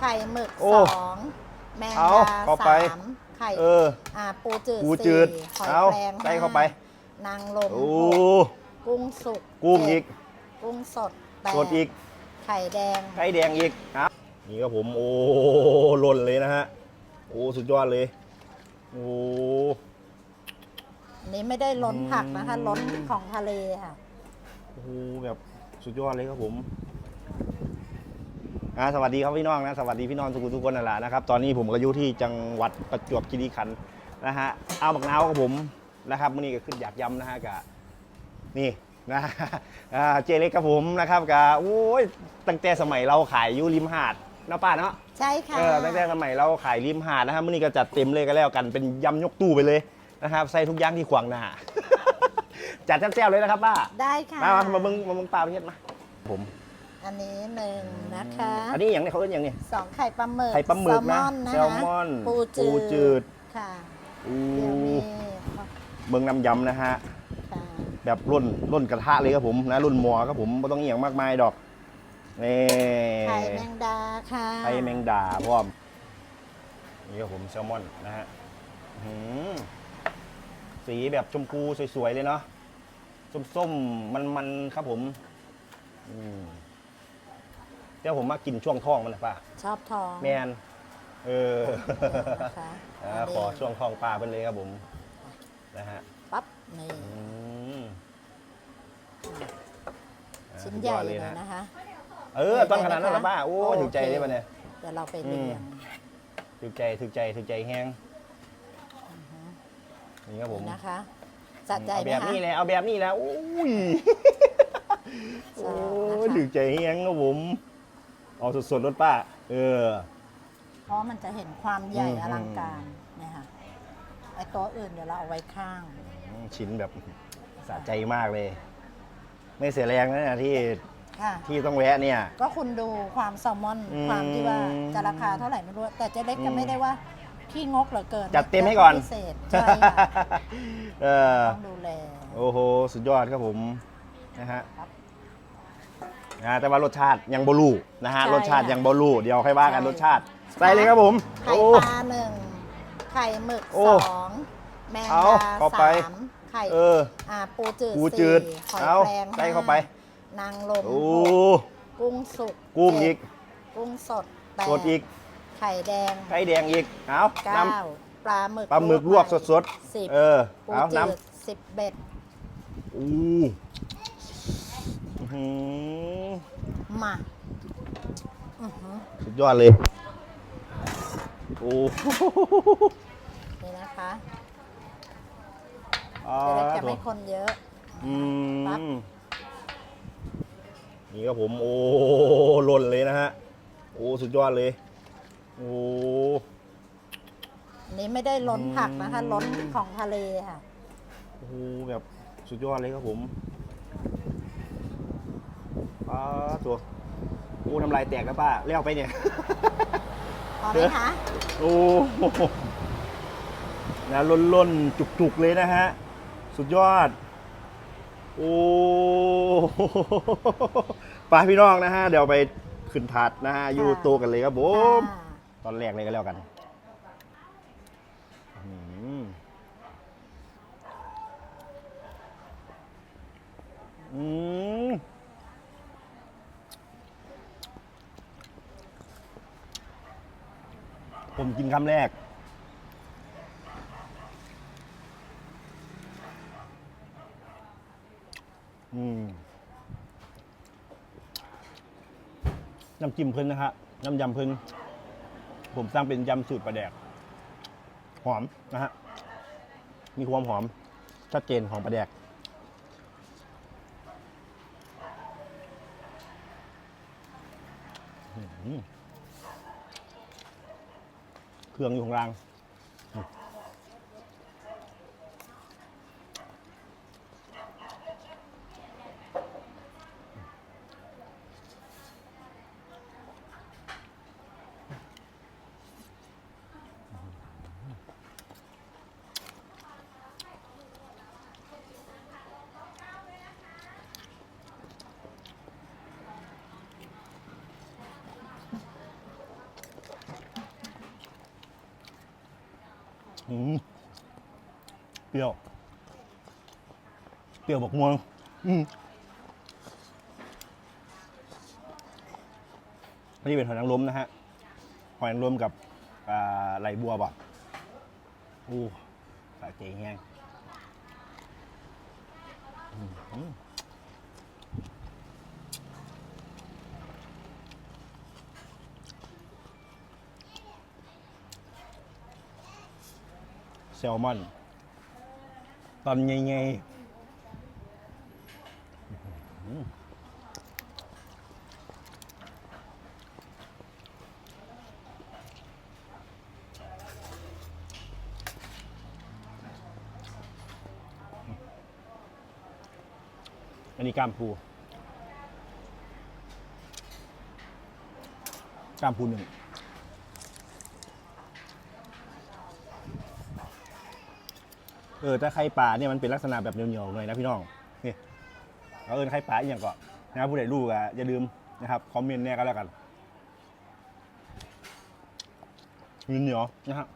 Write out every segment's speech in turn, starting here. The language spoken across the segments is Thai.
ไข่หมึกโอ้สองแมงเอาดาเข้าไป สามไข่เออ อ่าปูจืดปูจืดสี่หอยเอาแครงใส่เข้าห้ไป นางลมโอ้ หกกุ้งสุกกุ้งเจ็อีดกกุ้งสดแปดสดอีก ไข่แดง ไข่แดงอีกครับ นี่ครับผม โอ้หล่นเลยนะฮะ โอ้ สุดยอดเลย โอ้ อันนี้ไม่ได้ล้นผักนะคะ อืม ล้นของทะเลค่ะ โอ้โหแบบสุดยอดเลยครับผม อ่าสวัสดีครับพี่น้องนะสวัสดีพี่น้องทุกคนทุกคนนั่นแหละนะครับตอนนี้ผมก็อยู่ที่จังหวัดประจวบคีรีขันธ์นะฮะเอาบักนาวกับผมนะครับมื่อนี้ก็ขึ้นอยากย้ำนะฮะกับนี่นะอ่าเจเล็กกับผมนะครับกับโอ้ยตั้งแต่สมัยเราขายอยู่ริมหาดนะป้าเนาะใช่ค่ะเออตั้งแต่สมัยเราขายริมหาดนะครับมื่อนี้ก็จัดเต็มเลยก็แล้วกันเป็นยำยกตู้ไปเลยนะครับใส่ทุกอย่างที่ขวางหน้า จัดแซ่บๆเลยนะครับป้าได้ค่ะมามามาเบิ้งมาเบิ้งปลาประเทศมาผม อันนี้หนึ่งนะคะอันนี้อย่างนี้เขาเรียกอย่างนี้สองไข่ปลาหมึกไข่ปลาหมึกนะแซแซลลมมออนนปูปูจืจืดดค่ะอู้เดี๋ยวนี้เบิ้งน้ำยำนะฮะค่ะแบบร่นร่นกระทะเลยครับผมนะร่นหมอครับผมไม่ต้องอหย่างมากมายดอกนี่ไข่แมงดาค่ะไข่แมงดาพร้อมนี่ครับผมแซลมอนนะฮะอื้อหือสีแบบชมพูสวยๆเลยเนาะส้มๆมันๆครับผมอืม เดี๋ยวผมมากินช่วงท้องมันนะป่ะชอบทองแมนเออนะคะอ่าขอช่วงท้องปลาเป็นเลยครับผมนะฮะปั๊บนี่ อืมอ่าชิ้นใหญ่สุดอดเลยนะนะคะ เออต้นขนาดนั้นเหรอป้าโอ้โอเคถูกใจได้ปะเนี่ย เดี๋ยวเราไปเรียง ถูกใจถูกใจถูกใจแห้งนี่ครับผมนะคะสะใจเอาไหมแบบคะ นี้แหละเอาแบบนี้แหละโอ้ยชโอ้อบนะคะยถูกใจแห้งครับผม เอาสดๆรถป้า เออ เพราะมันจะเห็นความใหญ่อืม อลังการเนี่ยค่ะไอตัวอื่นเดี๋ยวเราเอาไว้ข้าง ชิ้นแบบสะใจมากเลย ไม่เสียแรงนะเนี่ยที่ค่ะ ที่ต้องแวะเนี่ย ก็คุณดูความแซลมอนอืมความที่ว่าจะราคาเท่าไหร่ไม่รู้ แต่เจ๊เล็กอืจะมไม่ได้ว่าขี้งกเหลือเกินจัดเต็มให้ก่อน พิเศษใช่ค่ะเออต้องดูแลโอ้โห สุดยอดครับผมนะฮะ ครับ อ่าแต่ว่ารสชาติยังบลูนะฮะใช่รสชาติค่ะยังบลูเดี๋ยวค่อยว่ากันใช่ รสชาติใส่เลยครับผม ไข่โอ้ ปลาหนึ่งไข่หมึกโอ้สองแมงเอาดาเข้าไป สามไข่เออ อ่าปูจืดปูจืดสี่หอยเอาแครงใส่ห้เข้าไปนางลมโอ้ หกกุ้งสุกกุ้งเจ็อีดกกุ้งสดแปดสดอีกไข่แดงไข่แดงอีกเอาเก้าน้ปลาหมึกำปลาหมึกลวกสดสิบๆเออปูเอาจืน้ดสิบเบ็ดำอู้อื้อ หือมาอื้อหือสุดยอดเลย โอ้นี่นะคะอ่าจะได้จะไม่คนเยอะ อืปั๊บมนี่ครับผม โอ้หล่นเลยนะฮะ โอ้ สุดยอดเลย โอ้ อันนี้ไม่ได้ล้นผักนะคะ อืม ล้นของทะเลค่ะ โอ้โหแบบสุดยอดเลยครับผม ป้าตัวโอ้ทำลายแตกแล้วป้าเลี้ยวไปเนี่ย พอไหมคะ โอ้โหนะล้นล้นๆจุกๆ เลยนะฮะ สุดยอด โอ้ไปพี่น้องนะฮะ เดี๋ยวไปขึ้นถาดนะฮะ อยู่โตะกันเลยครับผม อ่าตอนแรกเลยก็แล้วกันอืมอืม ผมกินคำแรก อืม น้ำจิ้มเพิ่นนะฮะ น้ำยำเพิ่นผมสร้างเป็นยำสูตรปลาแดก หอมนะฮะ มีความหอม ชัดเจนของปลาแดกอื้อหือเค รื่องอยู่ข้างล่าง เปรี้ยว เปรี้ยวบอกมวงอืมนี่เป็นหอยนางรมนะฮะ หอยนางรมกับอ่าไหลบัวบ่ะอู้สะเจแห้ง แซลมอนตอนไงอันนี้กามปูกามปูหนึ่ง เออถ้าไข่ปลาเนี่ยมันเป็นลักษณะแบบเหนียวๆหน่อยนะพี่น้องนี่เอาเอินไข่ปลาอีกอย่างก่อนนะครับผู้ใดรู้ก็อย่าลืมนะครับคอมเมนต์แน่ก็แล้วกันเหนียวนะครับ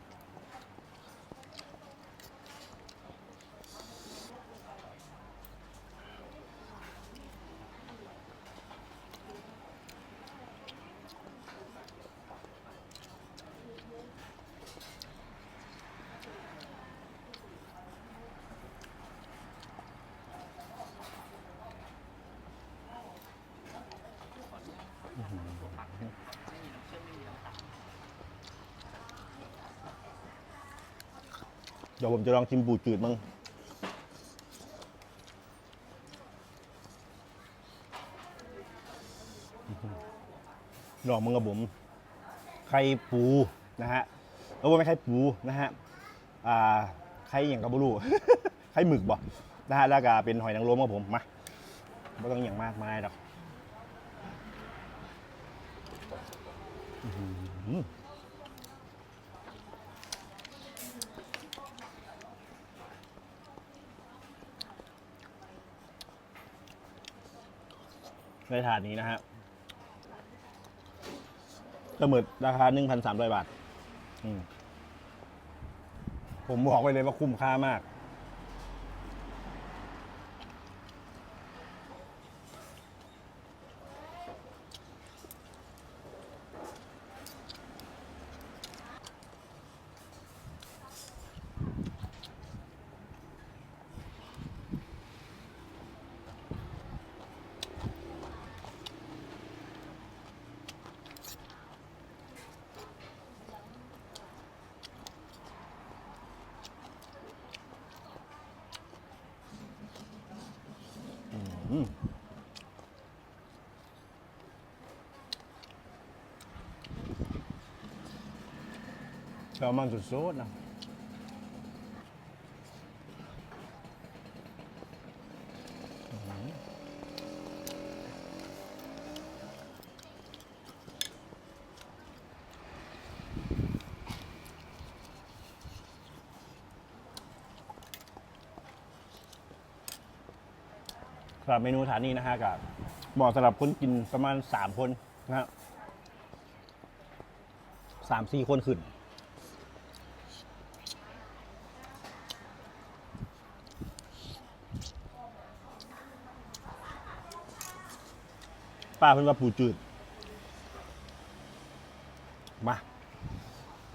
เดี๋ยวผมจะลองชิมบูจืดมั้งลองมึงกับผมไข่ปูนะฮะเออว่าไม่ไข่ปูนะฮะอ่าไข่อย่างกับบลูไข่หมึกบ่นะฮะแล้วก็เป็นหอยนางรมกับผมมาไม่ต้องอย่างมากมายหรอกอื้อหือ ในถาดนี้นะฮะก็หมึดราคา 1,300 บาท อืมผมบอกไปเลยว่าคุ้มค่ามาก ลมอนสุดๆนะสำหรับเมนูฐานนี้นะฮะกับเหมาะสำหรับคนกินประมาณสามคนนะฮะสามสี่คนขึ้น ป้าเพิ่นว่าปูจืด มา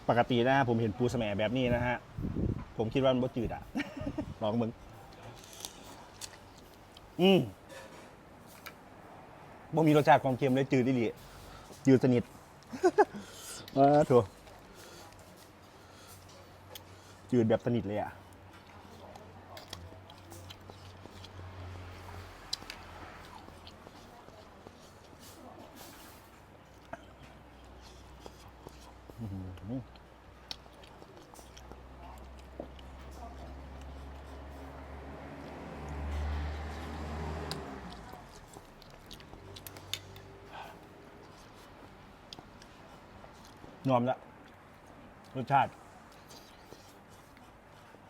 ปกตินะผมเห็นปูแสมแบบนี้นะฮะ ผมคิดว่ามันบ่จืดอะ ลองมึง อืมบ่มีรสชาติความเค็มเลยจืดดิลีจืดสนิทอ่าโถจืดแบบสนิทเลยอะ นอมละรสชาติ